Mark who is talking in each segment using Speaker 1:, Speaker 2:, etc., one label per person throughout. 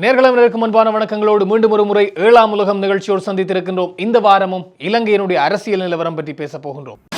Speaker 1: நேர்களுக்கு முன்பான வணக்கங்களோடு மீண்டும் ஒரு முறை ஏழாம் உலகம் நிகழ்ச்சியோடு சந்தித்திருக்கின்றோம். இந்த வாரமும் இலங்கையினுடைய அரசியல் நிலவரம் பற்றி பேசப் போகின்றோம்.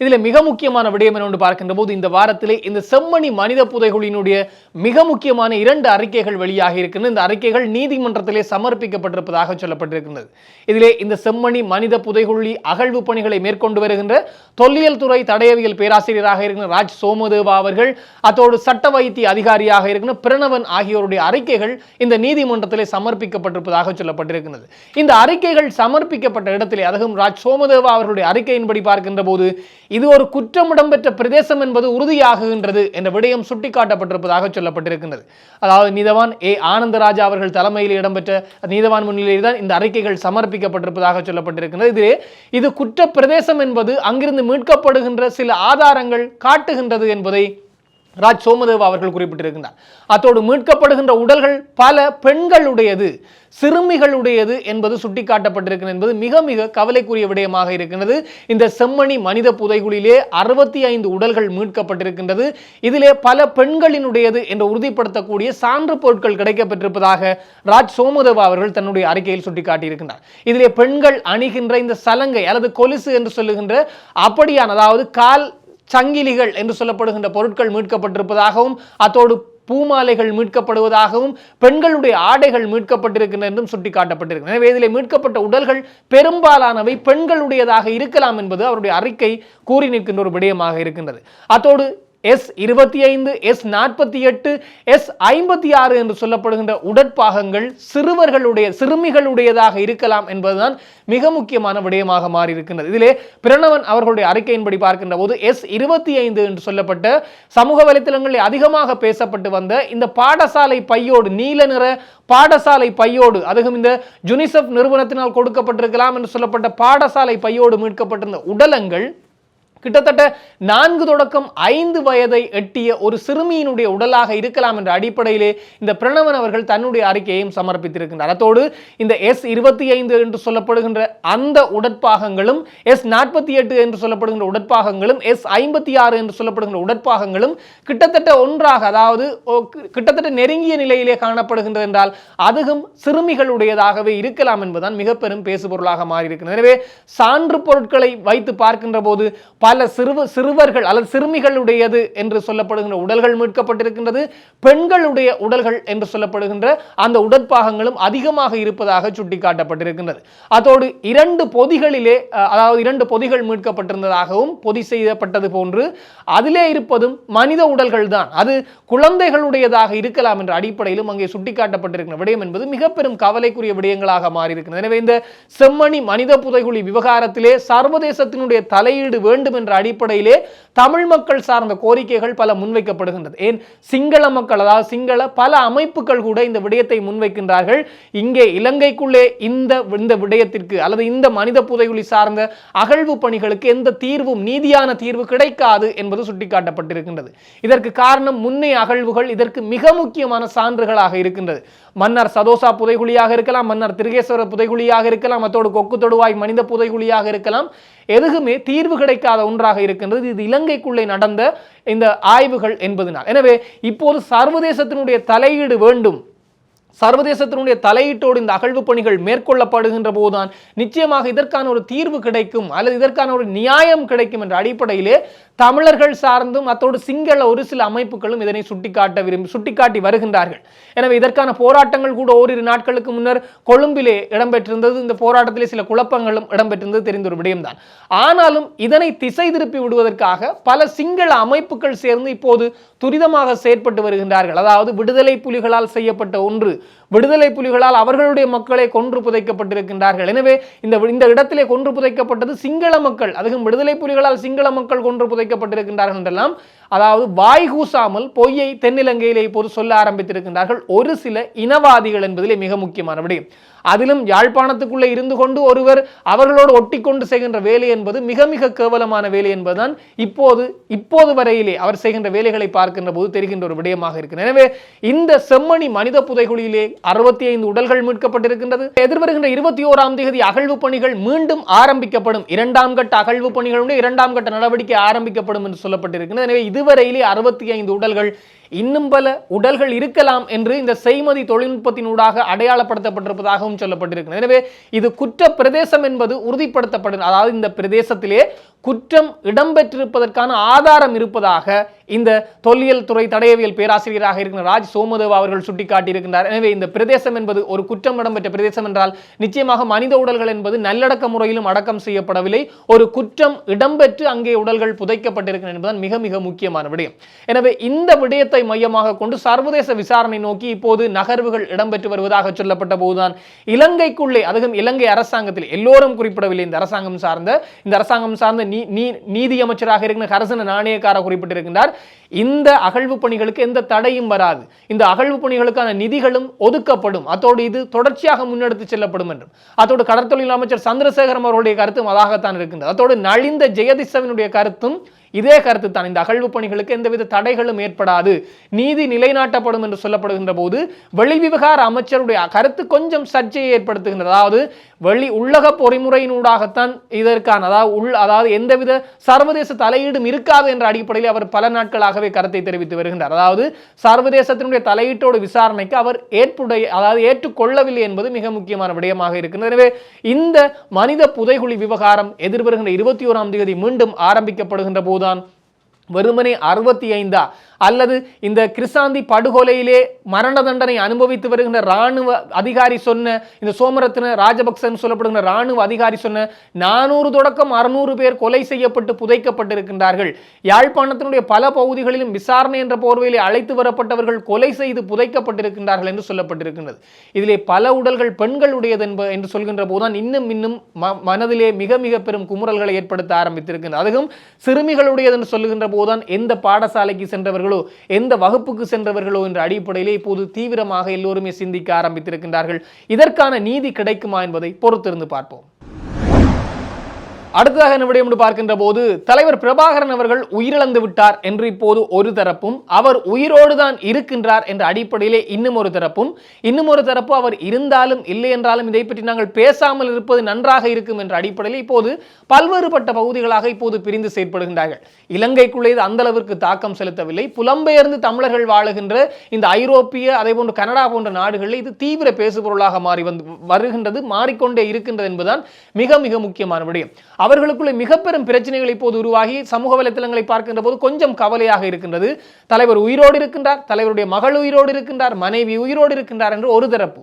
Speaker 1: இதில் மிக முக்கியமான விடயம் என்று பார்க்கின்ற போது இந்த வாரத்திலே இந்த செம்மணி மனித புதைகுழியினுடைய மிக முக்கியமான இரண்டு அறிக்கைகள் வெளியாக இருக்கின்றன. இந்த அறிக்கைகள் நீதிமன்றத்திலே சமர்ப்பிக்கப்பட்டிருப்பதாக சொல்லப்பட்டிருக்கின்றது. இதிலே இந்த செம்மணி மனித புதைகுழி அகழ்வு பணிகளை மேற்கொண்டு வருகின்ற தொல்லியல் துறை தடயவியல் பேராசிரியராக இருக்கிற ராஜ் சோமதேவா அவர்கள் அத்தோடு சட்ட வைத்திய அதிகாரியாக இருக்கிற பிரணவன் ஆகியோருடைய அறிக்கைகள் இந்த நீதிமன்றத்திலே சமர்ப்பிக்கப்பட்டிருப்பதாக சொல்லப்பட்டிருக்கிறது இந்த அறிக்கைகள் சமர்ப்பிக்கப்பட்ட இடத்திலே அதுவும் ராஜ் சோமதேவா அவர்களுடைய அறிக்கையின்படி பார்க்கின்ற போது இது ஒரு குற்றம் இடம்பெற்ற பிரதேசம் என்பது உறுதியாகுகின்றது என்ற விடயம் சுட்டிக்காட்டப்பட்டிருப்பதாக சொல்லப்பட்டிருக்கின்றது. அதாவது நீதவான் ஏ. ஆனந்தராஜா அவர்கள் தலைமையில் இடம்பெற்ற நீதவான் முன்னிலையில் தான் இந்த அறிக்கைகள் சமர்ப்பிக்கப்பட்டிருப்பதாக சொல்லப்பட்டிருக்கின்றது. இதிலே இது குற்ற பிரதேசம் என்பது அங்கிருந்து மீட்கப்படுகின்ற சில ஆதாரங்கள் காட்டுகின்றது என்பதை ராஜ் சோமதேவ் அவர்கள் குறிப்பிட்டிருக்கின்றார். அத்தோடு மீட்கப்படுகின்ற உடல்கள் பல பெண்களுடையது சிறுமிகளுடையது என்பது சுட்டிக்காட்டப்பட்டிருக்கிறது என்பது மிக மிக கவலைக்குரிய விடயமாக இருக்கின்றது. இந்த செம்மணி மனித புதைகுழியிலே அறுபத்தி ஐந்து உடல்கள் மீட்கப்பட்டிருக்கின்றது. இதிலே பல பெண்களினுடையது என்று உறுதிப்படுத்தக்கூடிய சான்று பொருட்கள் கிடைக்கப்பட்டிருப்பதாக ராஜ் சோமதேவா அவர்கள் தன்னுடைய அறிக்கையில் சுட்டிக்காட்டியிருக்கின்றார். இதிலே பெண்கள் அணிகின்ற இந்த சலங்கை அல்லது கொலுசு என்று சொல்லுகின்ற அப்படியான அதாவது கால் சங்கிலிகள் என்று சொல்லப்படுகின்ற பொருட்கள் மீட்கப்பட்டிருப்பதாகவும் அத்தோடு பூமாலைகள் மீட்கப்படுவதாகவும் பெண்களுடைய ஆடைகள் மீட்கப்பட்டிருக்கின்றன என்றும் சுட்டிக்காட்டப்பட்டிருக்கிறது. எனவே இதில் மீட்கப்பட்ட உடல்கள் பெரும்பாலானவை பெண்களுடையதாக இருக்கலாம் என்பது அவருடைய அறிக்கை கூறி நிற்கின்ற ஒரு விடயமாக இருக்கின்றது. அத்தோடு எஸ் இருபத்தி ஐந்து எஸ் நாற்பத்தி எட்டு எஸ் ஐம்பத்தி ஆறு என்று சொல்லப்படுகின்ற உடற்பாகங்கள் சிறுவர்களுடைய சிறுமிகளுடையதாக இருக்கலாம் என்பதுதான் மிக முக்கியமான விடயமாக மாறி இருக்கின்றது இதிலே பிரணவன் அவர்களுடைய அறிக்கையின்படி பார்க்கின்ற போது எஸ் இருபத்தி ஐந்து என்று சொல்லப்பட்ட சமூக வலைத்தளங்களில் அதிகமாக பேசப்பட்டு வந்த இந்த பாடசாலை பையோடு நீல நிற பாடசாலை பையோடு அதுவும் இந்த ஜுனிசெஃப் நிறுவனத்தினால் கொடுக்கப்பட்டிருக்கலாம் என்று சொல்லப்பட்ட பாடசாலை பையோடு மீட்கப்பட்டிருந்த உடலங்கள் கிட்டத்தட்ட நான்கு தொடக்கம் ஐந்து வயதை எட்டிய ஒரு சிறுமியினுடைய உடலாக இருக்கலாம் என்ற அடிப்படையிலே இந்த பிரணவன் அவர்கள் தன்னுடைய அறிக்கையையும் சமர்ப்பித்திருக்கின்றார். அதோடு இந்த எஸ் இருபத்தி ஐந்து என்று சொல்லப்படுகின்ற அந்த உடற்பாகங்களும் எஸ் நாற்பத்தி எட்டு என்று சொல்லப்படுகின்ற உடற்பாகங்களும் எஸ் ஐம்பத்தி ஆறு என்று சொல்லப்படுகின்ற உடற்பாகங்களும் கிட்டத்தட்ட ஒன்றாக அதாவது கிட்டத்தட்ட நெருங்கிய நிலையிலே காணப்படுகின்றது என்றால் அதுவும் சிறுமிகளுடையதாகவே இருக்கலாம் என்பதுதான் மிக பெரும் பேசுபொருளாக மாறி இருக்கிறது எனவே சான்று பொருட்களை வைத்து பார்க்கின்ற போது பல சிறுவ சிறுவர்கள் அல்லது சிறுமிகளுடையது என்று சொல்லப்படுகின்ற உடல்கள் மீட்கப்பட்டிருக்கின்றது பெண்களுடைய உடல்கள் என்று சொல்லப்படுகின்ற அந்த உடற்பாகங்களும் அதிகமாக இருப்பதாக சுட்டிக்காட்டப்பட்டிருக்கின்றது. அதோடு இரண்டு பொதிகளிலே அதாவது இரண்டு பொதிகள் மீட்கப்பட்டிருந்ததாகவும் பொதி செய்யப்பட்டது போன்று அதிலே இருப்பதும் மனித உடல்கள் தான் அது குழந்தைகளுடையதாக இருக்கலாம் என்ற அடிப்படையிலும் அங்கே சுட்டிக்காட்டப்பட்டிருக்கிற விடயம் என்பது மிக பெரும் கவலைக்குரிய விடயங்களாக மாறியிருக்கிறது எனவே இந்த செம்மணி மனித புதைகுழி விவகாரத்திலே சர்வதேசத்தினுடைய தலையீடு வேண்டும் என்ற அடிப்படையிலே தமிழ் மக்கள் சார்ந்த கோரிக்கைகள் பல முன்வைக்கப்படுகின்றது. ஏன்? சிங்கள மக்கள் அதாவது சிங்கள பல அமைப்புகள் கூட இந்த விடயத்தை முன்வைக்கின்றார்கள். இங்கே இலங்கைக்குள்ளே இந்த இந்த விடயத்திற்கு அல்லது இந்த மனித புதைகுழி சார்ந்த அகழ்வு பணிகளுக்கு எந்த தீர்வும் நீதியான தீர்வு கிடைக்காது என்பது சுட்டிக்காட்டப்பட்டிருக்கின்றது. இதற்கு காரணம் முன்னைய அகழ்வுகள் இதற்கு மிக முக்கியமான சான்றுகளாக இருக்கின்றது. மன்னர் சதோசா புதைகுழியாக இருக்கலாம் மன்னர் திருகேஸ்வர புதைகுழியாக இருக்கலாம் அத்தோடு கொக்கு தொடுவாய் மனித புதைகுழியாக இருக்கலாம். எதுவுமே தீர்வு கிடைக்காத ஒன்றாக இருக்கின்றது. இது இலங்கைக்குள்ளே நடந்த இந்த ஆய்வுகள் என்பதனால். எனவே இப்போது சர்வதேசத்தினுடைய தலையீடு வேண்டும். சர்வதேசத்தினுடைய தலையீட்டோடு இந்த அகழ்வு பணிகள் மேற்கொள்ளப்படுகின்ற போதுதான் நிச்சயமாக இதற்கான ஒரு தீர்வு கிடைக்கும் அல்லது இதற்கான ஒரு நியாயம் கிடைக்கும் என்ற அடிப்படையிலே தமிழர்கள் சார்ந்தும் அத்தோடு சிங்கள ஒரு சில அமைப்புகளும் இதனை சுட்டிக்காட்ட விரும்பி சுட்டிக்காட்டி வருகின்றார்கள். எனவே இதற்கான போராட்டங்கள் கூட ஓரிரு நாட்களுக்கு முன்னர் கொழும்பிலே இடம்பெற்றிருந்தது. இந்த போராட்டத்திலே சில குழப்பங்களும் இடம்பெற்றிருந்தது. தெரிந்த ஒரு விடயம்தான். ஆனாலும் இதனை திசை திருப்பி விடுவதற்காக பல சிங்கள அமைப்புகள் சேர்ந்து இப்போது துரிதமாக செயற்பட்டு வருகின்றார்கள். அதாவது விடுதலை புலிகளால் செய்யப்பட்ட ஒன்று விடுதலை புலிகளால் அவர்களுடைய மக்களை கொன்று புதைக்கப்பட்டிருக்கின்றார்கள். எனவே இந்த இந்த இடத்திலே கொன்று புதைக்கப்பட்டது சிங்கள மக்கள் அதுவும் விடுதலை புலிகளால் சிங்கள மக்கள் கொன்று புதைக்கப்பட்டிருக்கின்றார்கள் என்றெல்லாம் அதாவது வாய் கூசாமல் பொய்யை தென்னிலங்கையிலே இப்போது சொல்ல ஆரம்பித்திருக்கின்றார்கள். ஒரு சில இனவாதிகள் என்பதிலே மிக முக்கியமான விடயம். அதிலும் யாழ்ப்பாணத்துக்குள்ளே இருந்து கொண்டு ஒருவர் அவர்களோடு ஒட்டிக்கொண்டு செய்கின்ற வேலை என்பது மிக மிக கேவலமான வேலை என்பதுதான் இப்போது இப்போது வரையிலே அவர் செய்கின்ற வேலைகளை பார்க்கின்ற போது தெரிகின்ற ஒரு விடயமாக இருக்கிறது. எனவே இந்த செம்மணி மனித புதைகுழியிலே அறுபத்தி ஐந்து உடல்கள் மீட்கப்பட்டிருக்கின்றது. எதிர்வருகின்ற இருபத்தி ஓராம் தேதி அகழ்வு பணிகள் மீண்டும் ஆரம்பிக்கப்படும். இரண்டாம் கட்ட அகழ்வு பணிகளுடைய இரண்டாம் கட்ட நடவடிக்கை ஆரம்பிக்கப்படும் என்று சொல்லப்பட்டிருக்கிறது எனவே இதுவரையிலே அறுபத்தி ஐந்து உடல்கள் இன்னும் பல உடல்கள் இருக்கலாம் என்று இந்த செய்மதி தொழில்நுட்பத்தினூடாக அடையாளப்படுத்தப்பட்டிருப்பதாகவும் சொல்லப்பட்டிருக்கிறது. எனவே இது குற்ற பிரதேசம் என்பது உறுதிப்படுத்தப்படும் அதாவது இந்த பிரதேசத்திலே குற்றம் இடம்பெற்றிருப்பதற்கான ஆதாரம் இருப்பதாக இந்த தொல்லியல் துறை தடயவியல் பேராசிரியராக இருக்கிற ராஜ் சோமதேவ் அவர்கள் சுட்டிக்காட்டியிருக்கின்றார். எனவே இந்த பிரதேசம் என்பது ஒரு குற்றம் இடம்பெற்ற பிரதேசம் என்றால் நிச்சயமாக மனித உடல்கள் என்பது நல்லடக்க முறையிலும் அடக்கம் செய்யப்படவில்லை. ஒரு குற்றம் இடம்பெற்று அங்கே உடல்கள் புதைக்கப்பட்டிருக்கின்றன என்பதுதான் மிக மிக முக்கியமான விடயம். எனவே இந்த விடயத்தை மையமாக கொண்டு சர்வதேச விசாரணை நோக்கி இப்போது நகர்வுகள் இடம்பெற்று வருவதாக சொல்லப்பட்ட போதுதான். இலங்கைக்குள்ளே அதுவும் இலங்கை அரசாங்கத்தில் எல்லோரும் குறிப்பிடவில்லை. இந்த அரசாங்கம் சார்ந்த இந்த அரசாங்கம் சார்ந்த நீ நீதி அமைச்சராக இருக்கிற ஹரசன நாணயக்கார குறிப்பிட்டிருக்கின்றார். இந்த அகழ்வு பணிகளுக்கு எந்த தடையும் வராது. இந்த அகழ்வு பணிகளுக்கான நிதிகளும் ஒதுக்கப்படும். அதோடு இது தொடர்ச்சியாக முன்னெடுத்து செல்லப்படும் என்றும். அதோடு கடற்தொழில் அமைச்சர் சந்திரசேகரம் அவருடைய கருத்தும் அதாகத்தான் இருக்கின்றது. அதோடு நலிந்த ஜெயதிசவனுடைய கருத்தும் இதே கருத்து தான் இந்த அகழ்வு பணிகளுக்கு எந்தவித தடைகளும் ஏற்படாது. நீதி நிலைநாட்டப்படும் என்று சொல்லப்படுகின்ற போது வெளிவிவகார அமைச்சருடைய கருத்து கொஞ்சம் சர்ச்சையை ஏற்படுத்துகின்றது. அதாவது வெளி உள்ளக பொறிமுறையினூடாகத்தான் இதற்கான அதாவது உள் அதாவது எந்தவித சர்வதேச தலையீடும் இருக்காது என்ற அடிப்படையில் அவர் பல நாட்களாகவே கருத்தை தெரிவித்து வருகின்றார். அதாவது சர்வதேசத்தினுடைய தலையீட்டோடு விசாரணைக்கு அவர் ஏற்புடைய அதாவது ஏற்றுக்கொள்ளவில்லை என்பது மிக முக்கியமான விடயமாக இருக்கின்றது. எனவே இந்த மனித புதைகுழி விவகாரம் எதிர்வருகின்ற இருபத்தி ஓராம் தேதி மீண்டும் ஆரம்பிக்கப்படுகின்ற போதுதான் வெறுமனே அறுபத்தி ஐந்தா அல்லது இந்த கிருசாந்தி படுகொலையிலே மரண தண்டனை அனுபவித்து வருகின்ற இராணுவ அதிகாரி சொன்ன இந்த சோமரத்ன ராஜபக்சன் சொல்லப்படுகின்ற இராணுவ அதிகாரி சொன்ன நானூறு தொடக்கம் அறுநூறு பேர் கொலை செய்யப்பட்டு புதைக்கப்பட்டிருக்கின்றார்கள். யாழ்ப்பாணத்தினுடைய பல பகுதிகளிலும் விசாரணை என்ற போர்வையிலே அழைத்து வரப்பட்டவர்கள் கொலை செய்து புதைக்கப்பட்டிருக்கின்றார்கள் என்று சொல்லப்பட்டிருக்கின்றது. இதிலே பல உடல்கள் பெண்களுடையது என்று சொல்கின்ற போதுதான் இன்னும் இன்னும் ம- மனதிலே மிக மிக பெரும் குமுறல்களை ஏற்படுத்த ஆரம்பித்திருக்கின்றது. அதுவும் சிறுமிகளுடையது என்று சொல்லுகின்ற போதுதான் எந்த பாடசாலைக்கு சென்றவர்கள் எந்த வகுப்புக்கு சென்றவர்களோ என்ற அடிப்படையிலே இப்போது தீவிரமாக எல்லோருமே சிந்திக்க ஆரம்பித்திருக்கின்றார்கள். இதற்கான நீதி கிடைக்குமா என்பதை பொறுத்திருந்து பார்ப்போம். அடுத்ததாக என்ன விடயம் என்று பார்க்கின்ற போது தலைவர் பிரபாகரன் அவர்கள் உயிரிழந்து விட்டார் என்று இப்போது ஒரு தரப்பும் அவர் உயிரோடு தான் இருக்கின்றார் என்ற அடிப்படையிலே இன்னும் ஒரு தரப்பும் இன்னும் ஒரு தரப்பு அவர் இருந்தாலும் இல்லை என்றாலும் இதை பற்றி நாங்கள் பேசாமல் இருப்பது நன்றாக இருக்கும் என்ற அடிப்படையில் இப்போது பல்வேறுபட்ட பகுதிகளாக இப்போது பிரிந்து செயற்படுகின்றார்கள். இலங்கைக்குள்ளே இது அந்த அளவிற்கு தாக்கம் செலுத்தவில்லை. புலம்பெயர்ந்து தமிழர்கள் வாழுகின்ற இந்த ஐரோப்பிய அதே போன்று கனடா போன்ற நாடுகளில் இது தீவிர பேசுபொருளாக மாறி வந்து வருகின்றது மாறிக்கொண்டே இருக்கின்றது என்பதுதான் மிக மிக முக்கியமான விடயம். அவர்களுக்குள்ள மிக பெரும் பிரச்சனைகள் இப்போது உருவாகி சமூக வலைத்தளங்களை பார்க்கின்ற போது கொஞ்சம் கவலையாக இருக்கின்றது. தலைவர் உயிரோடு இருக்கின்றார் தலைவருடைய மகள் உயிரோடு இருக்கின்றார் மனைவி உயிரோடு இருக்கின்றார் என்று ஒரு தரப்பு.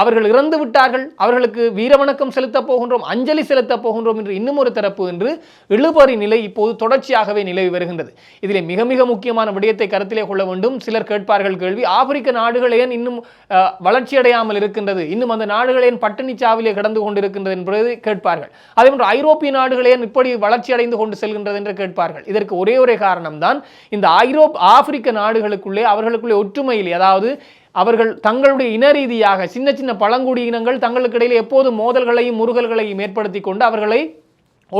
Speaker 1: அவர்கள் இறந்து விட்டார்கள் அவர்களுக்கு வீரவணக்கம் செலுத்தப் போகின்றோம் அஞ்சலி செலுத்தப் போகின்றோம் என்று இன்னும் ஒரு தரப்பு என்று இழுபறி நிலை இப்போது தொடர்ச்சியாகவே நிலவி வருகின்றது. இதில் மிக மிக முக்கியமான விடயத்தை கருத்திலே கொள்ள வேண்டும். சிலர் கேட்பார்கள் கேள்வி ஆப்பிரிக்க நாடுகள் ஏன் இன்னும் வளர்ச்சியடையாமல் இருக்கின்றது? இன்னும் அந்த நாடுகள் ஏன் பட்டினி சாவிலே கடந்து கொண்டிருக்கின்றது என்பதை கேட்பார்கள். அதேபோன்று ஐரோப்பிய நாடுகள் ஏன் இப்படி வளர்ச்சி அடைந்து கொண்டு செல்கின்றது என்று கேட்பார்கள். இதற்கு ஒரே ஒரே காரணம்தான் இந்த ஐரோப் ஆப்பிரிக்க நாடுகளுக்குள்ளே அவர்களுக்குள்ளே ஒற்றுமையில் அதாவது அவர்கள் தங்களுடைய இன ரீதியாக சின்ன சின்ன பழங்குடியினங்கள் தங்களுக்கு இடையில் எப்போதும் மோதல்களையும் முருகல்களையும் ஏற்படுத்தி கொண்டு அவர்களை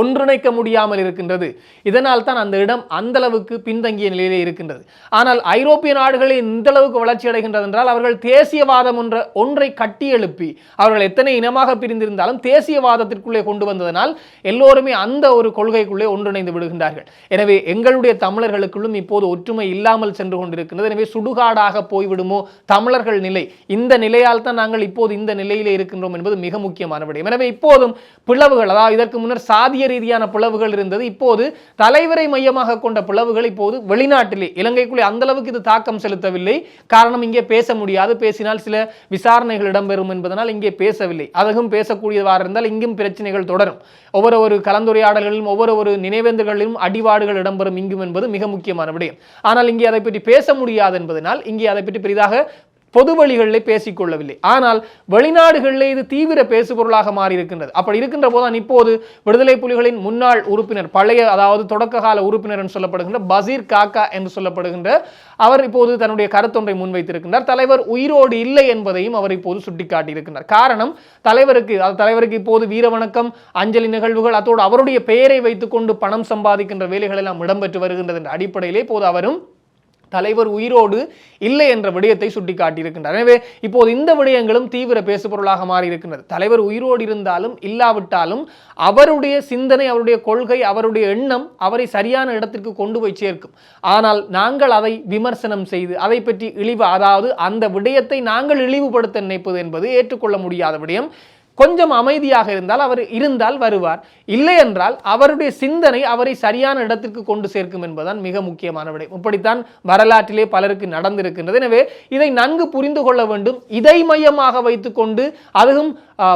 Speaker 1: ஒன்றிணைக்க முடியாமல் இருக்கின்றது. இதனால் தான் அந்த இடம் அந்த அளவுக்கு பின்தங்கிய நிலையிலே இருக்கின்றது. ஆனால் ஐரோப்பிய நாடுகளில் இந்த அளவுக்கு வளர்ச்சி அடைகின்றது என்றால் அவர்கள் தேசியவாதம் என்ற ஒன்றை கட்டி எழுப்பி அவர்கள் எத்தனை இனமாக பிரிந்திருந்தாலும் தேசியவாதத்திற்குள்ளே கொண்டு வந்ததனால் எல்லோருமே அந்த ஒரு கொள்கைக்குள்ளே ஒன்றிணைந்து விடுகின்றார்கள். எனவே எங்களுடைய தமிழர்களுக்குள்ளும் இப்போது ஒற்றுமை இல்லாமல் சென்று கொண்டிருக்கின்றது. எனவே சுடுகாடாக போய்விடுமோ தமிழர்கள் நிலை இந்த நிலையால் தான் நாங்கள் இப்போது இந்த நிலையிலே இருக்கின்றோம் என்பது மிக முக்கியமான விடயம். எனவே இப்போதும் பிளவுகள் அதாவது இதற்கு முன்னர் சாதிய ரீதியான பிளவுகள் இருந்தது. இப்போது தலைவரை மையமாக கொண்ட பிளவுகள் இப்போது வெளிநாட்டிலே இலங்கைக்குள்ளே அந்த அளவுக்கு இது தாக்கம் செலுத்தவில்லை. காரணம் இங்கே பேச முடியாது. பேசினால் சில விசாரணைகள் இடம்பெறும் என்பதனால் இங்கே பேசவில்லை. அதுவும் பேசக்கூடியதாக இருந்தால் இங்கும் பிரச்சனைகள் தொடரும். ஒவ்வொரு ஒரு கலந்துரையாடல்களிலும் ஒவ்வொரு ஒரு நினைவேந்தல்களிலும் அடிபாடுகள் இடம்பெறும் இங்கும் என்பது மிக முக்கியமான விடயம். ஆனால் இங்கே அதை பற்றி பேச முடியாது என்பதனால் இங்கே அதை பற்றி பெரிதாக பொது வழிகளில் பேசிக்கொள்ளவில்லை. ஆனால் வெளிநாடுகளிலே இது தீவிர பேசுபொருளாக மாறி இருக்கின்றது அப்படி இருக்கின்ற போதுதான் இப்போது விடுதலை புலிகளின் முன்னாள் உறுப்பினர் பழைய அதாவது தொடக்க கால உறுப்பினர் என்று சொல்லப்படுகின்ற பசீர் காக்கா என்று சொல்லப்படுகின்ற அவர் இப்போது தன்னுடைய கருத்தொன்றை முன்வைத்திருக்கின்றார். தலைவர் உயிரோடு இல்லை என்பதையும் அவர் இப்போது சுட்டிக்காட்டியிருக்கின்றார். காரணம் தலைவருக்கு அது தலைவருக்கு இப்போது வீரவணக்கம் அஞ்சலி நிகழ்வுகள் அதோடு அவருடைய பெயரை வைத்துக்கொண்டு பணம் சம்பாதிக்கின்ற வேலைகள் எல்லாம் இடம்பெற்று வருகின்றது என்ற அடிப்படையிலே இப்போது அவரும் தலைவர் உயிரோடு இல்லை என்ற விடயத்தை சுட்டிக்காட்டியிருக்கின்றார். எனவே இப்போது இந்த விடயங்களும் தீவிர பேசுபொருளாக மாறி இருக்கின்றது தலைவர் உயிரோடு இருந்தாலும் இல்லாவிட்டாலும் அவருடைய சிந்தனை அவருடைய கொள்கை அவருடைய எண்ணம் அவரை சரியான இடத்திற்கு கொண்டு போய் சேர்க்கும். ஆனால் நாங்கள் அதை விமர்சனம் செய்து அதை பற்றி இழிவு அதாவது அந்த விடயத்தை நாங்கள் இழிவுபடுத்த நினைப்பது என்பது ஏற்றுக்கொள்ள முடியாத விடயம். கொஞ்சம் அமைதியாக இருந்தால் அவர் இருந்தால் வருவார். இல்லை என்றால் அவருடைய சிந்தனை அவரை சரியான இடத்திற்கு கொண்டு சேர்க்கும் என்பதுதான் மிக முக்கியமான விடை. இப்படித்தான் வரலாற்றிலே பலருக்கு நடந்திருக்கின்றது. எனவே இதை நன்கு புரிந்து கொள்ள வேண்டும். இதை மையமாக வைத்துக்கொண்டு அதுவும்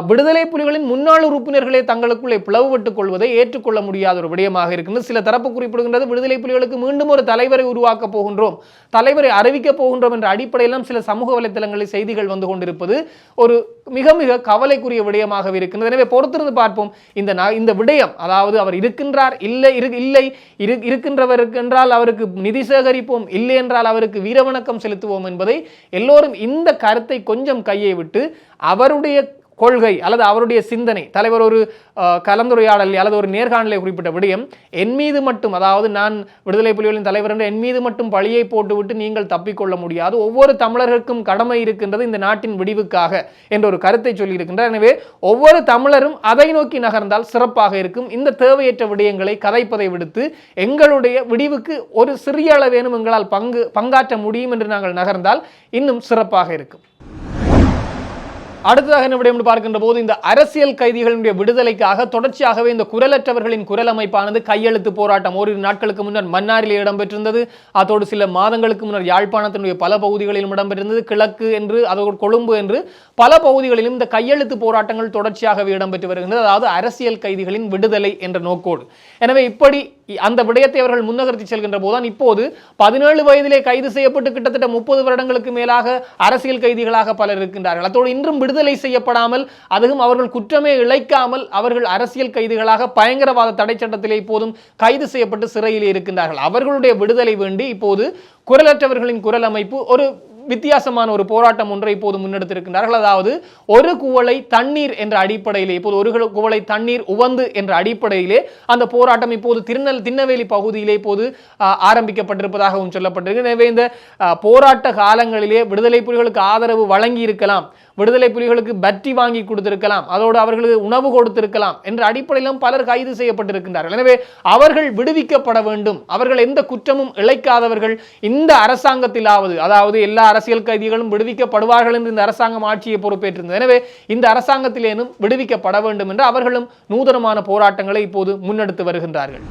Speaker 1: விடுதலை புலிகளின் முன்னாள் உறுப்பினர்களே தங்களுக்குள்ளே பிளவுபட்டுக் கொள்வதை ஏற்றுக்கொள்ள முடியாத ஒரு விடயமாக இருக்கின்றது. சில தரப்பு குறிப்பிடுகின்றது விடுதலை புலிகளுக்கு மீண்டும் ஒரு தலைவரை உருவாக்கப் போகின்றோம். தலைவரை அறிவிக்கப் போகின்றோம் என்ற அடிப்படையிலும் சில சமூக வலைத்தளங்களில் செய்திகள் வந்து கொண்டிருப்பது ஒரு மிக மிக கவலைக்குரிய விடயமாக இருக்கின்றது. எனவே பொறுத்திருந்து பார்ப்போம். இந்த இந்த விடயம் அதாவது அவர் இருக்கின்றார் இல்லை இரு இல்லை இரு இருக்கின்றவருக்கு என்றால் அவருக்கு நிதி சேகரிப்போம் இல்லை என்றால் அவருக்கு வீரவணக்கம் செலுத்துவோம் என்பதை எல்லோரும் இந்த கருத்தை கொஞ்சம் கையை விட்டு அவருடைய கொள்கை அல்லது அவருடைய சிந்தனை. தலைவர் ஒரு கலந்துரையாடல் அல்லது ஒரு நேர்காணலை குறிப்பிட்ட விடயம் என் மீது மட்டும் அதாவது நான் விடுதலை புலிகளின் தலைவர் என்று என் மீது மட்டும் பழியை போட்டுவிட்டு நீங்கள் தப்பிக்கொள்ள முடியாது. ஒவ்வொரு தமிழருக்கும் கடமை இருக்கின்றது இந்த நாட்டின் விடிவுக்காக என்ற ஒரு கருத்தை சொல்லியிருக்கின்றார். எனவே ஒவ்வொரு தமிழரும் அதை நோக்கி நகர்ந்தால் சிறப்பாக இருக்கும். இந்த தேவையற்ற விடயங்களை கதைப்பதை விடுத்து எங்களுடைய விடிவுக்கு ஒரு சிறிய அளவேனும் எங்களால் பங்கு பங்காற்ற முடியும் என்று நாங்கள் நகர்ந்தால் இன்னும் சிறப்பாக இருக்கும். அடுத்ததாக என்ன விடயம் பார்க்கின்ற போது இந்த அரசியல் கைதிகளுடைய விடுதலைக்காக தொடர்ச்சியாகவே இந்த குரலற்றவர்களின் குரல் அமைப்பானது கையெழுத்து போராட்டம். ஓரிரு நாட்களுக்கு முன்னர் மன்னாரில் இடம்பெற்றிருந்தது. அதோடு சில மாதங்களுக்கு முன்னர் யாழ்ப்பாணத்தினுடைய பல பகுதிகளிலும் இடம்பெற்றிருந்தது. கிழக்கு என்று அதோடு கொழும்பு என்று பல பகுதிகளிலும் இந்த கையெழுத்து போராட்டங்கள் தொடர்ச்சியாகவே இடம்பெற்று வருகின்றது. அதாவது அரசியல் கைதிகளின் விடுதலை என்ற நோக்கோடு. எனவே இப்படி அந்த விடயத்தை அவர்கள் முன்னகர்த்தி செல்கின்ற போதுதான் இப்போது பதினேழு வயதிலே கைது செய்யப்பட்டு கிட்டத்தட்ட முப்பது வருடங்களுக்கு மேலாக அரசியல் கைதிகளாக பலர் இருக்கின்றார்கள். அத்தோடு இன்றும் விடுதலை செய்யப்படாமல் அதுவும் அவர்கள் குற்றமே இழைக்காமல் அவர்கள் அரசியல் கைதிகளாக பயங்கரவாத தடை சட்டத்திலே இப்போதும் கைது செய்யப்பட்டு சிறையில் இருக்கின்றார்கள். அவர்களுடைய விடுதலை வேண்டி இப்போது குரலற்றவர்களின் குரல் அமைப்பு ஒரு வித்தியாசமான ஒரு போராட்டம் ஒன்றை இப்போது முன்னெடுத்திருக்கின்றார்கள். அதாவது ஒரு குவளை தண்ணீர் என்ற அடிப்படையிலே இப்போது ஒரு குவளை தண்ணீர் உவந்து என்ற அடிப்படையிலே அந்த போராட்டம் இப்போது திருநெல் திண்ணவேலி பகுதியிலே இப்போது ஆரம்பிக்கப்பட்டிருப்பதாகவும் சொல்லப்பட்டிருக்கு. எனவே இந்த போராட்ட காலங்களிலே விடுதலை புலிகளுக்கு ஆதரவு வழங்கி இருக்கலாம் விடுதலை புலிகளுக்கு பற்றி வாங்கி கொடுத்திருக்கலாம். அதோடு அவர்களுக்கு உணவு கொடுத்திருக்கலாம் என்ற அடிப்படையிலும் பலர் கைது செய்யப்பட்டிருக்கின்றார்கள். எனவே அவர்கள் விடுவிக்கப்பட வேண்டும். அவர்கள் எந்த குற்றமும் இழைக்காதவர்கள் இந்த அரசாங்கத்திலாவது அதாவது எல்லா அரசியல் கைதிகளும் விடுவிக்கப்படுவார்கள் என்று இந்த அரசாங்கம் ஆட்சியை பொறுப்பேற்றிருந்தது. எனவே இந்த அரசாங்கத்திலேனும் விடுவிக்கப்பட வேண்டும் என்று அவர்களும் நூதனமான போராட்டங்களை இப்போது முன்னெடுத்து வருகின்றார்கள்.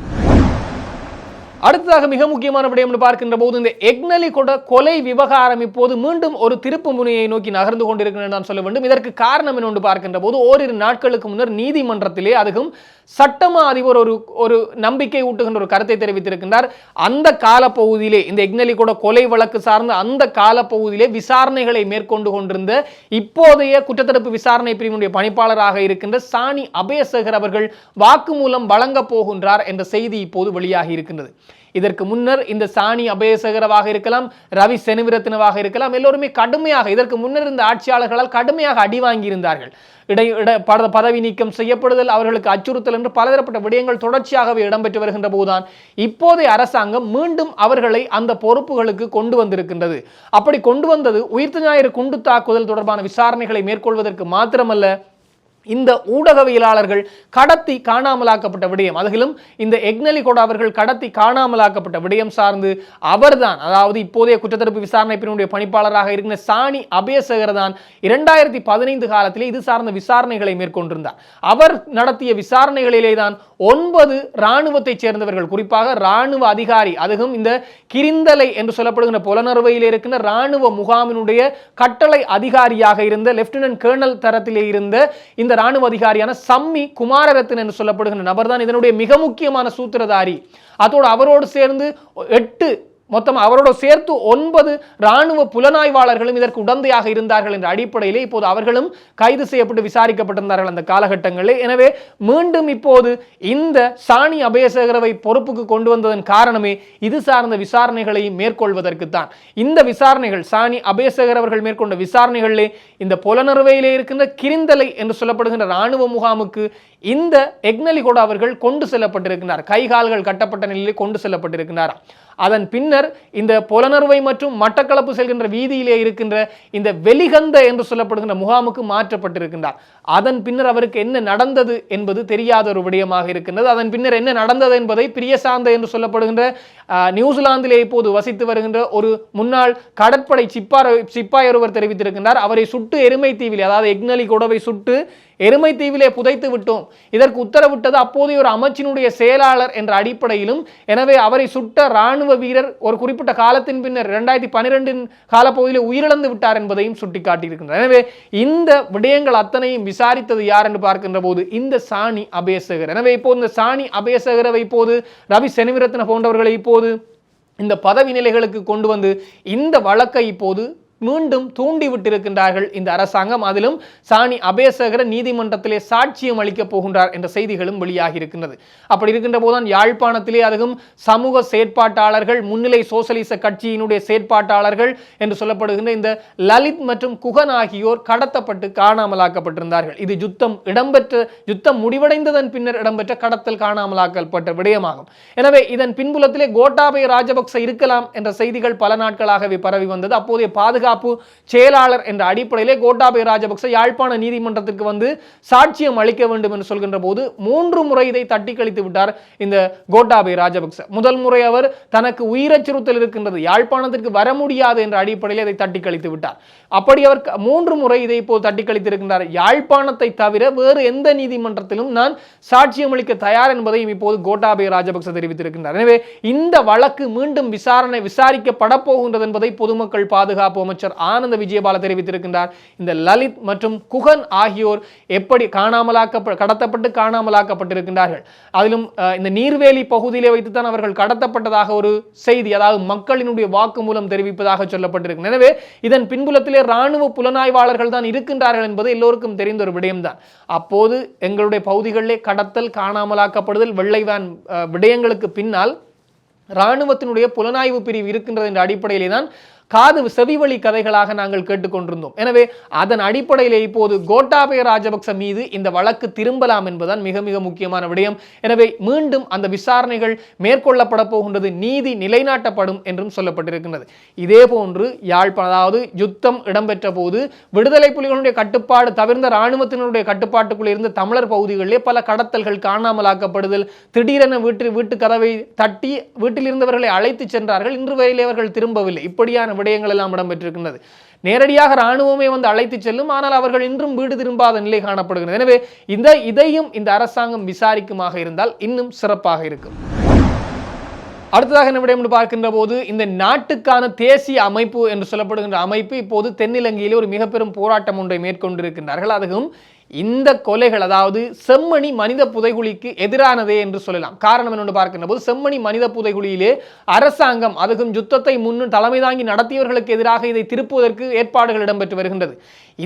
Speaker 1: அடுத்ததாக மிக முக்கியமான விடயம் என்று பார்க்கின்ற போது இந்த எக்னலி கொட கொலை விவகாரம் இப்போது மீண்டும் ஒரு திருப்பு முனையை நோக்கி நகர்ந்து கொண்டிருக்கிறது நான் சொல்ல வேண்டும். இதற்கு காரணம் என்னொன்று பார்க்கின்ற போது ஓரிரு நாட்களுக்கு முன்னர் நீதிமன்றத்திலே அதுவும் சட்டமா அதிபர் ஒரு ஒரு நம்பிக்கை ஊட்டுகின்ற ஒரு கருத்தை தெரிவித்திருக்கின்றார். அந்த காலப்பகுதியிலே இந்த எக்னலி கூட கொலை வழக்கு சார்ந்த அந்த காலப்பகுதியிலே விசாரணைகளை மேற்கொண்டு கொண்டிருந்த இப்போதைய குற்றத்தடுப்பு விசாரணை பிரிவினுடைய பணிப்பாளராக இருக்கின்ற சாணி அபயசேகர் அவர்கள் வாக்குமூலம் வழங்கப் போகின்றார் என்ற செய்தி இப்போது வெளியாகி இருக்கின்றது. இதற்கு முன்னர் இந்த சாணி அபயசகரவாக இருக்கலாம் ரவி செனவிரத்னவாக இருக்கலாம் எல்லோருமே கடுமையாக இதற்கு முன்னர் இந்த ஆட்சியாளர்களால் கடுமையாக அடி வாங்கியிருந்தார்கள். இடை இட பட பதவி நீக்கம் செய்யப்படுதல் அவர்களுக்கு அச்சுறுத்தல் என்று பலதரப்பட்ட விடயங்கள் தொடர்ச்சியாகவே இடம்பெற்று வருகின்ற போதுதான் இப்போதைய அரசாங்கம் மீண்டும் அவர்களை அந்த பொறுப்புகளுக்கு கொண்டு வந்திருக்கின்றது. அப்படி கொண்டு வந்தது உயிர்த்த ஞாயிறு குண்டு தாக்குதல் தொடர்பான விசாரணைகளை மேற்கொள்வதற்கு மாத்திரமல்ல இந்த ஊடகவியலாளர்கள் கடத்தி காணாமலாக்கப்பட்ட விடயம். அதிலும் இந்த எக்னலி அவர்கள் கடத்தி காணாமலாக்கப்பட்ட விடயம் சார்ந்து அவர்தான் அதாவது இப்போதைய குற்றத்தடுப்பு விசாரணை பிரிவினுடைய பணிப்பாளராக இருக்கிற சாணி அபயசகர் தான் இரண்டாயிரத்தி பதினைந்து காலத்திலே இது சார்ந்த விசாரணைகளை மேற்கொண்டிருந்தார். அவர் நடத்திய விசாரணைகளிலே தான் ஒன்பது இராணுவத்தைச் சேர்ந்தவர்கள் குறிப்பாக இராணுவ அதிகாரி அதுவும் இந்த கிரிந்தலை என்று சொல்லப்படுகின்ற புலனறுவையில் இருக்கின்ற இராணுவ முகாமினுடைய கட்டளை அதிகாரியாக இருந்த லெப்டினன்ட் கேர்னல் தரத்திலே இருந்த இந்த ராணுவ அதிகாரியான சம்மி குமாரரத்ன என்று சொல்லப்படுகின்ற நபர் தான் இதனுடைய மிக முக்கியமான சூத்திரதாரி. அதோடு அவரோடு சேர்ந்து எட்டு மொத்தம் அவரோட சேர்த்து ஒன்பது ராணுவ புலனாய்வாளர்களும் இதற்கு உடந்தையாக இருந்தார்கள் என்ற அடிப்படையிலே இப்போது அவர்களும் கைது செய்யப்பட்டு விசாரிக்கப்பட்டிருந்தார்கள் அந்த காலகட்டங்களில். எனவே மீண்டும் இப்போது இந்த சாணி அபயசேகரவை பொறுப்புக்கு கொண்டு வந்ததன் காரணமே இது சார்ந்த விசாரணைகளை மேற்கொள்வதற்கு தான் இந்த விசாரணைகள் சாணி அபயசேகர் அவர்கள் மேற்கொண்ட விசாரணைகளிலே இந்த புலனறுவையிலே இருக்கின்ற கிரிந்தலை என்று சொல்லப்படுகின்ற ராணுவ முகாமுக்கு இந்த எக்னலிகோட அவர்கள் கொண்டு செல்லப்பட்டிருக்கிறார் கை கால்கள் கட்டப்பட்ட நிலையில் கொண்டு செல்லப்பட்டிருக்கிறார் அதன் பின்னர் இந்த புலனறுவை மற்றும் மட்டக்களப்பு செல்கின்ற வீதியிலே இருக்கின்ற இந்த வெளிகந்த என்று சொல்லப்படுகின்ற முகாமுக்கு மாற்றப்பட்டிருக்கின்றார். அதன் பின்னர் அவருக்கு என்ன நடந்தது என்பது தெரியாத ஒரு விடயமாக இருக்கின்றது. அதன் பின்னர் என்ன நடந்தது என்பதை பிரியசாந்த என்று சொல்லப்படுகின்ற நியூசிலாந்திலே இப்போது வசித்து வருகின்ற ஒரு முன்னாள் கடற்படை சிப்பார் சிப்பாய் ஒருவர் தெரிவித்திருக்கின்றார். அவரை சுட்டு எருமை தீவில் அதாவது எக்னலி கொடவை சுட்டு எருமை தீவிலே புதைத்து விட்டோம். இதற்கு உத்தரவிட்டது அப்போதைய ஒரு அமைச்சினுடைய செயலாளர் என்ற அடிப்படையிலும் எனவே அவரை சுட்ட ராணுவ வீரர் ஒரு குறிப்பிட்ட காலத்தின் பின்னர் இரண்டாயிரத்தி பன்னிரெண்டின் காலப்பகுதியில் உயிரிழந்து விட்டார் என்பதையும் சுட்டிக்காட்டியிருக்கின்றார். எனவே இந்த விடயங்கள் அத்தனையும் விசாரித்தது யார் என்று பார்க்கின்ற போது இந்த சாணி அபேசகர் எனவே இப்போது இந்த சாணி அபேசகரவை இப்போது ரவி செனிவிரத்ன போன்றவர்களை இப்போது இந்த பதவி நிலைகளுக்கு கொண்டு வந்து இந்த வழக்கை இப்போது மீண்டும் தூண்டிவிட்டிருக்கின்றார்கள் இந்த அரசாங்கம். அதிலும் சாணி அபேசகர நீதிமன்றத்திலே சாட்சியம் அளிக்கப் போகின்றார் என்ற செய்திகளும் வெளியாகி இருக்கின்றது அப்படி இருக்கின்ற போதுதான் யாழ்ப்பாணத்திலே அதுவும் சமூக செயற்பாட்டாளர்கள் முன்னிலை சோசலிச கட்சியினுடைய செயற்பாட்டாளர்கள் என்று சொல்லப்படுகின்ற இந்த லலித் மற்றும் குகன் ஆகியோர் கடத்தப்பட்டு காணாமலாக்கப்பட்டிருந்தார்கள். இது யுத்தம் இடம்பெற்ற யுத்தம் முடிவடைந்ததன் பின்னர் இடம்பெற்ற கடத்தல் காணாமலாக்கப்பட்ட விடயமாகும். எனவே இதன் பின்புலத்திலே கோட்டாபய ராஜபக்ச இருக்கலாம் என்ற செய்திகள் பல நாட்களாகவே பரவி வந்தது. அப்போதைய பாதுகாப்பு பாதுகாப்பு செயலாளர் என்ற அடிப்படையிலே கோட்டாபய ராஜபக்ச யாழ்ப்பாண நீதிமன்றத்திற்கு வந்து சாட்சியம் அளிக்க வேண்டும் என்று சொல்கின்ற போது மூன்று முறை இதை தட்டி கழித்து விட்டார் இந்த கோட்டாபய ராஜபக்ச. முதல் முறை அவர் தனக்கு உயிரச்சுறுத்தல் இருக்கின்றது யாழ்ப்பாணத்திற்கு வர முடியாது என்ற அடிப்படையில் இதை தட்டி கழித்து விட்டார். அப்படி அவர் மூன்று முறை இதை இப்போது தட்டி கழித்திருக்கின்றார் யாழ்ப்பாணத்தை தவிர வேறு எந்த நீதிமன்றத்திலும் நான் சாட்சியம் அளிக்க தயார் என்பதையும் இப்போது கோட்டாபய ராஜபக்ச தெரிவித்திருக்கின்றார். எனவே இந்த வழக்கு மீண்டும் விசாரணை விசாரிக்கப்பட போகின்றது என்பதை பொதுமக்கள் பாதுகாப்பு அமைச்சர் அமைச்சர் ஆனந்த விஜயபால தெரிவித்திருக்கின்றார். இந்த லலித் மற்றும் குகன் ஆகியோர் எப்படி காணாமலாக்க கடத்தப்பட்டு காணாமலாக்கப்பட்டிருக்கின்றார்கள். அதிலும் இந்த நீர்வேலி பகுதியிலே வைத்துத்தான் அவர்கள் கடத்தப்பட்டதாக ஒரு செய்தி அதாவது மக்களினுடைய வாக்கு மூலம் தெரிவிப்பதாக சொல்லப்பட்டிருக்கு எனவே இதன் பின்புலத்திலே ராணுவ புலனாய்வாளர்கள் தான் இருக்கின்றார்கள் என்பது எல்லோருக்கும் தெரிந்த ஒரு விடயம்தான். அப்போது எங்களுடைய பகுதிகளிலே கடத்தல் காணாமலாக்கப்படுதல் வெள்ளை வேன் விடயங்களுக்கு பின்னால் இராணுவத்தினுடைய புலனாய்வு பிரிவு இருக்கின்றது என்ற அடிப்படையிலே தான் காது செவிவழி கதைகளாக நாங்கள் கேட்டுக்கொண்டிருந்தோம். எனவே அதன் அடிப்படையிலே இப்போது கோட்டாபய ராஜபக்ச மீது இந்த வழக்கு திரும்பலாம் என்பதுதான் மிக மிக முக்கியமான விடயம். எனவே மீண்டும் அந்த விசாரணைகள் மேற்கொள்ளப்பட போகின்றது நீதி நிலைநாட்டப்படும் என்றும் சொல்லப்பட்டிருக்கின்றது. இதே போன்று யாழ்ப்பாணம் அதாவது யுத்தம் இடம்பெற்ற போது விடுதலை புலிகளுடைய கட்டுப்பாடு தவிர்ந்த இராணுவத்தினருடைய கட்டுப்பாட்டுக்குள் இருந்த தமிழர் பகுதிகளிலே பல கடத்தல்கள் காணாமலாக்கப்படுதல் திடீரென வீட்டு வீட்டு கதவை தட்டி வீட்டில் இருந்தவர்களை அழைத்து சென்றார்கள் இன்று வரையிலே அவர்கள் திரும்பவில்லை. இப்படியான விடயங்கள் எல்லாம் இடம்பெற்றிருக்கின்றது. நேரடியாக இராணுவமே வந்து அழைத்து செல்லும் ஆனால் அவர்கள் இன்றும் வீடு திரும்பாத நிலை காணப்படுகிறது எனவே இந்த இதையும் இந்த அரசாங்கம் விசாரிக்குமாக இருந்தால் இன்னும் சிறப்பாக இருக்கும். அடுத்ததாக என்ன விடயம் என்று பார்க்கின்ற போது இந்த நாட்டுக்கான தேசிய அமைப்பு என்று சொல்லப்படுகின்ற அமைப்பு இப்போது தென்னிலங்கையிலே ஒரு மிக பெரும் போராட்டம் ஒன்றை மேற்கொண்டிருக்கின்றார்கள். அதுவும் இந்த கொலைகள் அதாவது செம்மணி மனித புதைகுழிக்கு எதிரானதே என்று சொல்லலாம். காரணம் என்னென்று பார்க்கின்ற போது செம்மணி மனித புதைகுழியிலே அரசாங்கம் அதுக்கும் யுத்தத்தை முன்னும் தலைமை தாங்கி நடத்தியவர்களுக்கு எதிராக இதை திருப்புவதற்கு ஏற்பாடுகள் இடம்பெற்று வருகின்றது.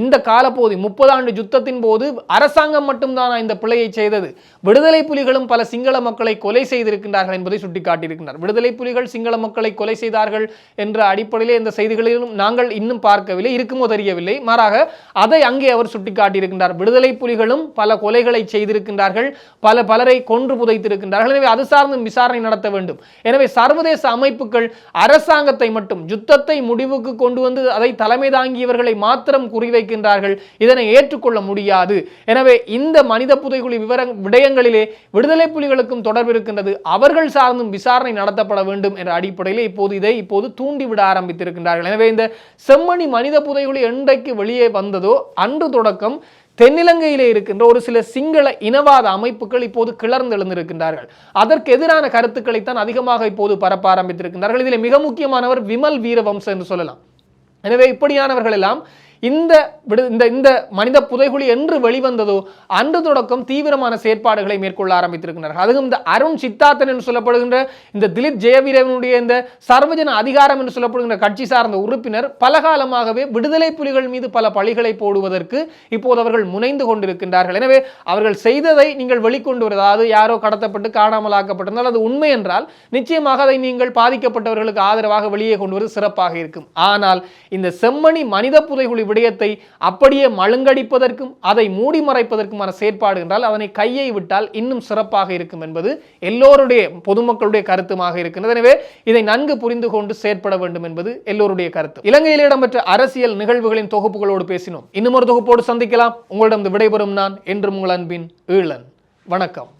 Speaker 1: இந்த காலப்போது முப்பது ஆண்டு யுத்தத்தின் போது அரசாங்கம் மட்டும்தான் இந்த பிழையை செய்தது? விடுதலை புலிகளும் பல சிங்கள மக்களை கொலை செய்திருக்கின்றார்கள் என்பதை சுட்டிக்காட்டியிருக்கின்றார். விடுதலை புலிகள் சிங்கள மக்களை கொலை செய்தார்கள் என்ற அடிப்படையிலே இந்த செய்திகளிலும் நாங்கள் இன்னும் பார்க்கவில்லை இருக்குமோ தெரியவில்லை. மாறாக அதை அங்கே அவர் சுட்டிக்காட்டியிருக்கின்றார். விடுதலை புலிகளும் பல கொலைகளை செய்திருக்கின்றார்கள் பல பலரை கொன்று புதைத்திருக்கின்றார்கள். எனவே அது சார்ந்தும் விசாரணை நடத்த வேண்டும். எனவே சர்வதேச அமைப்புகள் அரசாங்கத்தை மட்டும் யுத்தத்தை முடிவுக்கு கொண்டு வந்து அதை தலைமை தாங்கியவர்களை மாத்திரம் குறிவை குறிவைக்கின்றார்கள் இதனை ஏற்றுக்கொள்ள முடியாது. எனவே இந்த மனித புதைகுழி விவர விடயங்களிலே விடுதலை புலிகளுக்கும் தொடர்பு இருக்கின்றது. அவர்கள் சார்ந்தும் விசாரணை நடத்தப்பட வேண்டும் என்ற அடிப்படையில் இப்போது இதை இப்போது தூண்டிவிட ஆரம்பித்திருக்கின்றார்கள். எனவே இந்த செம்மணி மனித புதைகுழி என்றைக்கு வெளியே வந்ததோ அன்று தொடக்கம் தென்னிலங்கையிலே இருக்கின்ற ஒரு சில சிங்கள இனவாத அமைப்புகள் இப்போது கிளர்ந்தெழுந்திருக்கின்றார்கள். அதற்கு எதிரான கருத்துக்களைத்தான் அதிகமாக இப்போது பரப்ப ஆரம்பித்திருக்கின்றார்கள். இதில் மிக முக்கியமானவர் விமல் வீரவம்சம் என்று சொல்லலாம். எனவே இப்படியானவர்கள் எல்லாம் இந்த விடு இந்த இந்த மனித புதைகுழி என்று வெளிவந்ததோ அன்று தொடக்கம் தீவிரமான செயற்பாடுகளை மேற்கொள்ள ஆரம்பித்திருக்கிறார்கள் அதுவும் இந்த அருண் சித்தார்த்தன் என்று சொல்லப்படுகின்ற இந்த திலீப் ஜெயவீரனுடைய இந்த சர்வஜன அதிகாரம் என்று சொல்லப்படுகின்ற கட்சி சார்ந்த உறுப்பினர் பல காலமாகவே விடுதலை புலிகள் மீது பல பழிகளை போடுவதற்கு இப்போது அவர்கள் முனைந்து கொண்டிருக்கின்றார்கள். எனவே அவர்கள் செய்ததை நீங்கள் வெளிக்கொண்டு வருவது அதாவது யாரோ கடத்தப்பட்டு காணாமல் ஆக்கப்பட்டிருந்தால் அது உண்மை என்றால் நிச்சயமாக அதை நீங்கள் பாதிக்கப்பட்டவர்களுக்கு ஆதரவாக வெளியே கொண்டு வருவது சிறப்பாக இருக்கும். ஆனால் இந்த செம்மணி மனித புதைகுழி விடயத்தை அப்படியே மழுங்கடிப்பதற்கும் அதை மூடி மறைப்பதற்குமான செயற்பாடு என்றால் அதனை கையை விட்டால் இன்னும் சிறப்பாக இருக்கும் என்பது எல்லோருடைய பொதுமக்களுடைய கருத்துமாக இருக்கின்றது. எனவே இதை நன்கு புரிந்து கொண்டு செயற்பட வேண்டும் என்பது எல்லோருடைய கருத்து. இலங்கையில் இடம்பெற்ற அரசியல் நிகழ்வுகளின் தொகுப்புகளோடு பேசினோம். இன்னும் ஒரு தொகுப்போடு சந்திக்கலாம். உங்களிடம் விடைபெறும் நான் என்றும் உங்கள் அன்பின் ஈழன். வணக்கம்.